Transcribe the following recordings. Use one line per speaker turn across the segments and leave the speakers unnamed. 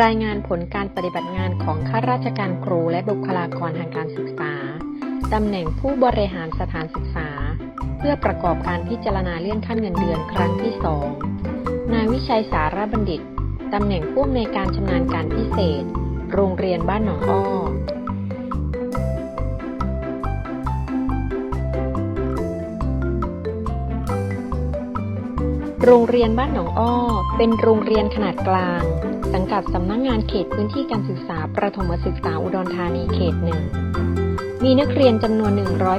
รายงานผลการปฏิบัติงานของข้าราชการครูและบุคลากรทางการศึกษา ตำแหน่งผู้บริหารสถานศึกษา เพื่อประกอบการพิจารณาเลื่อนขั้นเงินเดือนครั้งที่ 2 นายวิชัยสารบัณฑิต ตำแหน่งผู้อำนวยการชำนาญการพิเศษ โรงเรียนบ้านหนองอ้อ โรงเรียนบ้านหนองอ้อ เป็นโรงเรียนขนาดกลาง สังกัดสำนักงงานเขตพื้นที่การศึกษาประถมศึกษาอุดรธานีเขตหนึ่ง มีนักเรียนจำนวน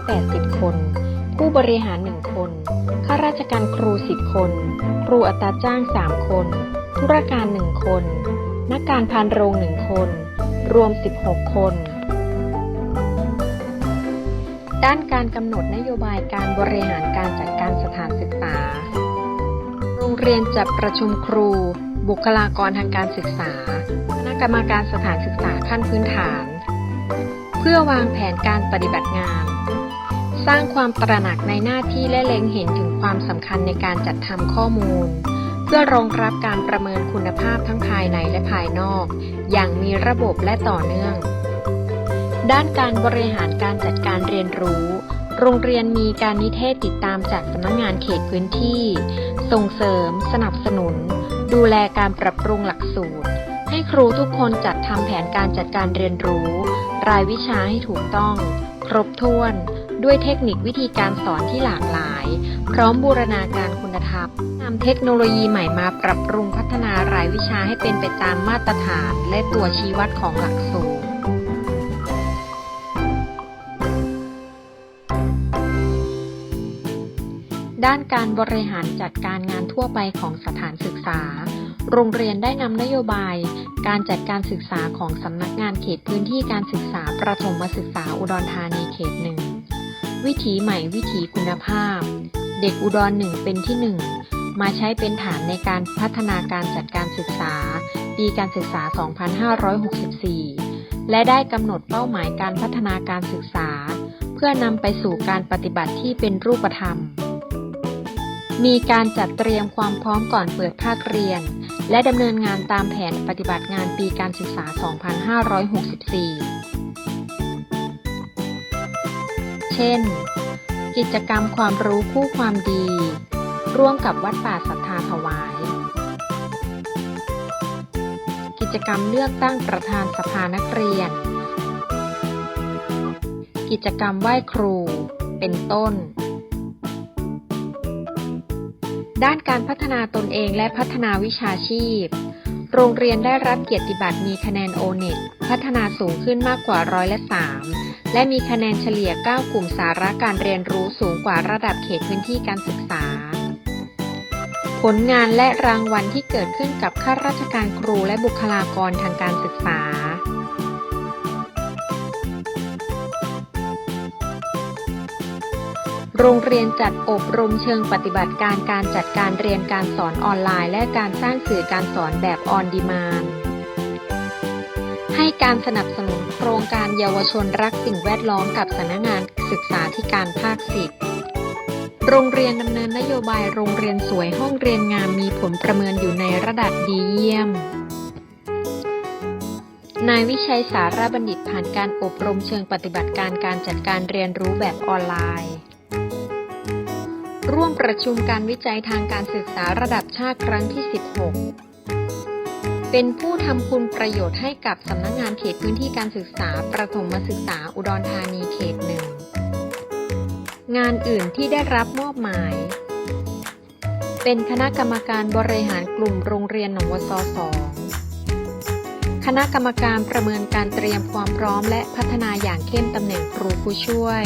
180 คน ผู้บริหาร 1 คน ข้าราชการครู 10 คน ครูอัตราจ้าง 3 คน ธุรการ 1 คน นักการพานโรง 1 คน รวม 16 คนด้านการกำหนดนโยบายการบริหารการจัดการสถานศึกษา รงเรียนจัดประชุมครู บุคลากรทางการศึกษา คณะกรรมการสถานศึกษาขั้นพื้นฐาน เพื่อวางแผนการปฏิบัติงาน สร้างความตระหนักในหน้าที่และเล็งเห็นถึงความสำคัญในการจัดทำข้อมูล เพื่อรองรับการประเมินคุณภาพทั้งภายในและภายนอก อย่างมีระบบและต่อเนื่อง ด้านการบริหารการจัดการเรียนรู้ โรงเรียนมีการนิเทศติดตามจากสำนักงานเขตพื้นที่ ส่งเสริม สนับสนุน ดูแลการปรับปรุงหลักสูตร ให้ครูทุกคนจัดทำแผนการจัดการเรียนรู้ รายวิชาให้ถูกต้อง ครบถ้วน ด้วยเทคนิควิธีการสอนที่หลากหลาย พร้อมบูรณาการคุณธรรมนำเทคโนโลยีใหม่มาปรับปรุงพัฒนารายวิชาให้เป็นไปตามมาตรฐาน และตัวชี้วัดของหลักสูตร ด้านการบริหารจัดการงานทั่วไปของสถานศึกษา โรงเรียนได้นำนโยบาย การจัดการศึกษาของสำนักงานเขตพื้นที่การศึกษาประถมศึกษาอุดรธานีเขตหนึ่งวิถีใหม่วิถีคุณภาพ เด็กอุดรหนึ่งเป็นที่หนึ่งมาใช้เป็นฐานในการพัฒนาการจัดการศึกษา ปีการศึกษา 2564 และได้กำหนดเป้าหมายการพัฒนาการศึกษา เพื่อนำไปสู่การปฏิบัติที่เป็นรูปธรรม มีการจัดเตรียมความพร้อมก่อนเปิดภาคเรียน และดำเนินงานตามแผนปฏิบัติงานปีการศึกษา 2564 เช่น กิจกรรมความรู้คู่ความดี ร่วมกับวัดป่าศรัทธาถวาย กิจกรรมเลือกตั้งประธานสภานักเรียน กิจกรรมไหว้ครู เป็นต้น ด้านการพัฒนาตนเองและพัฒนาวิชาชีพ โรงเรียนได้รับเกียรติบัตรมีคะแนนโอเน็ตพัฒนาสูงขึ้นมากกว่าร้อยละสามและมีคะแนนเฉลี่ย 9 กลุ่มสาระการเรียนรู้สูงกว่าระดับเขตพื้นที่การศึกษา ผลงานและรางวัลที่เกิดขึ้นกับข้าราชการครูและบุคลากรทางการศึกษา โรงเรียนจัดอบรมเชิงปฏิบัติการการจัดการเรียนการสอนออนไลน์ และการสร้างสื่อการสอนแบบออนดีมานให้การสนับสนุนโครงการเยาวชนรักสิ่งแวดล้อมกับสำนักงานศึกษาธิการภาคสิบโรงเรียนดำเนินนโยบายโรงเรียนสวยห้องเรียนงามมีผลประเมินอยู่ในระดับดีเยี่ยม นายวิชัยสารบัณฑิตผ่านการอบรมเชิงปฏิบัติการการจัดการเรียนรู้แบบออนไลน์ ร่วมประชุมการวิจัยทางการศึกษาระดับชาติครั้งที่ 16 เป็นผู้ทำคุณประโยชน์ให้กับสำนักงงานเขตพื้นที่การศึกษาประถมศึกษาอุดรธานีเขตหนึ่ง งานอื่นที่ได้รับมอบหมาย เป็นคณะกรรมการบริหารกลุ่มโรงเรียนหนองวสสองคณะกรรมการประเมินการเตรียมความพร้อมและพัฒนาอย่างเข้มตำแหน่งครูผู้ช่วย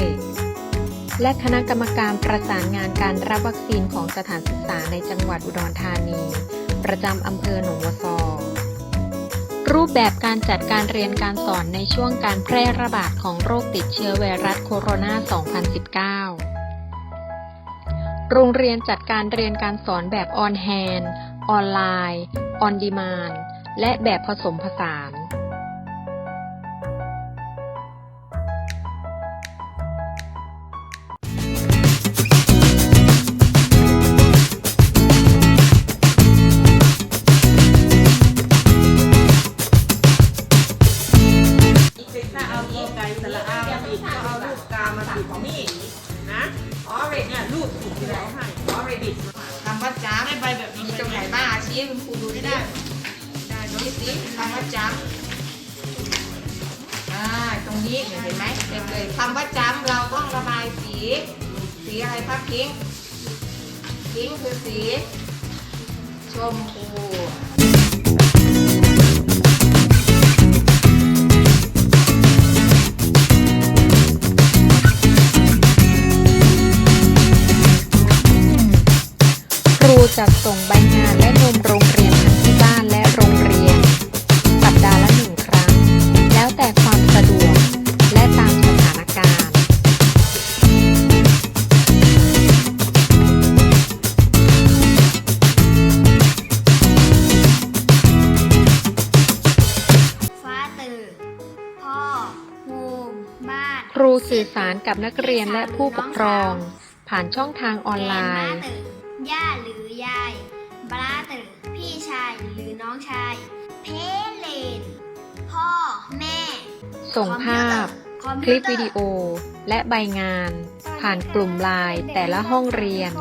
และคณะกรรมการประสานงานการรับวัคซีนของสถานศึกษาในจังหวัดอุดรธานี ประจำอำเภอหนองวัวซอ รูปแบบการจัดการเรียนการสอนในช่วงการแพร่ระบาดของโรคติดเชื้อไวรัสโคโรนา 2019 โรงเรียนจัดการเรียนการสอนแบบออนแฮนออนไลน์ ออนดีมานและแบบผสมผสาน
นะออเรด
เนี่ยรูปถูกแล้วให้ออเร
ดิตทำว่าจ้า
ไม่
ใบแบบนี้ตรง
ไห
นบ้างชี้คุณครู
ดู
ได้ได้ตรงนี้สิทำว่าจ้าอ่าตรงนี้เห็นไหมเต็มเลยทำว่าจ้ำเราต้องระบายสี สีอะไรครับพิงพิงคือสี ชมพู
จัดส่งใบงานและนมโรงเรียนทั้งที่บ้านและโรงเรียน สัปดาห์ละหนึ่งครั้ง แล้วแต่ความสะดวก และตามสถานการณ์
ฟ้าตื่นพ่อโฮมบ้าน
ครูสื่อสารกับนักเรียนและผู้ปกครอง ผ่านช่องทางออนไล
แก
น์
บ้าตื่น ย่าหรือยายบราตื่นพี่ชายหรือน้องชาย เพเลน พ่อ แม่
ส่งภาพ
อม
ค
พิ
ลิ
ว
ป
เตอร์
วิดีโอ และใบงาน ผ่านกลุ่มไลน์แต่ละห้องเรียน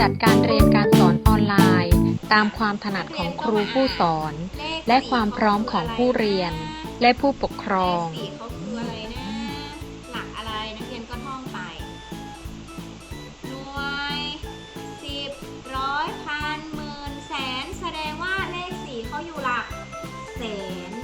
จัดการเรียนการสอนออนไลน์ ตามความถนัดของครูผู้สอน และความพร้อมของผู้เรียน และผู้ปกครอง
เลขสี่เขาคืออะไรนะหลักอะไรนักเรียนก็ท่องไป หน่วยสิบร้อยพันหมื่นแสน แสดงว่าเลขสี่เขาอยู่หลักแสน